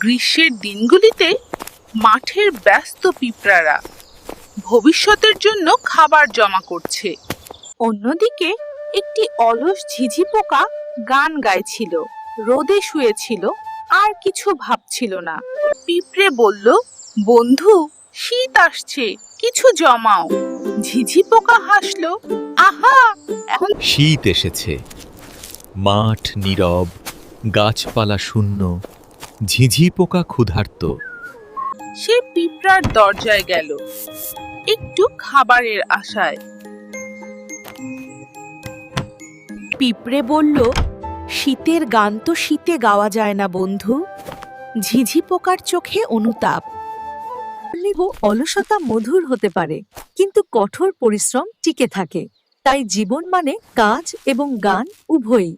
গ্রীষ্মের দিনগুলিতে মাঠের ব্যস্ত পিঁপড়ারা ভবিষ্যতের জন্য খাবার জমা করছে। অন্যদিকে একটি অলস ঝিঝি পোকা গান গাইছিল, রোদে শুয়েছিল, আর কিছু ভাবছিল না। পিঁপড়ে বলল, বন্ধু, শীত আসছে, কিছু জমাও। ঝিঝি পোকা হাসলো, আহা, এখন শীত এসেছে। মাঠ নীরব, গাছপালা শূন্য ঝিঝি পোকা ক্ষুধার্ত। সে পিঁপড়ার দরজায় গেল। একটু খাবারের আশায়। পিঁপড়ে বলল শীতের গান তো শীতে গাওয়া যায় না বন্ধু। ঝিঝি পোকার চোখে অনুতাপ। অলসতা মধুর হতে পারে কিন্তু কঠোর পরিশ্রম টিকে থাকে। তাই জীবন মানে কাজ এবং গান উভয়ই।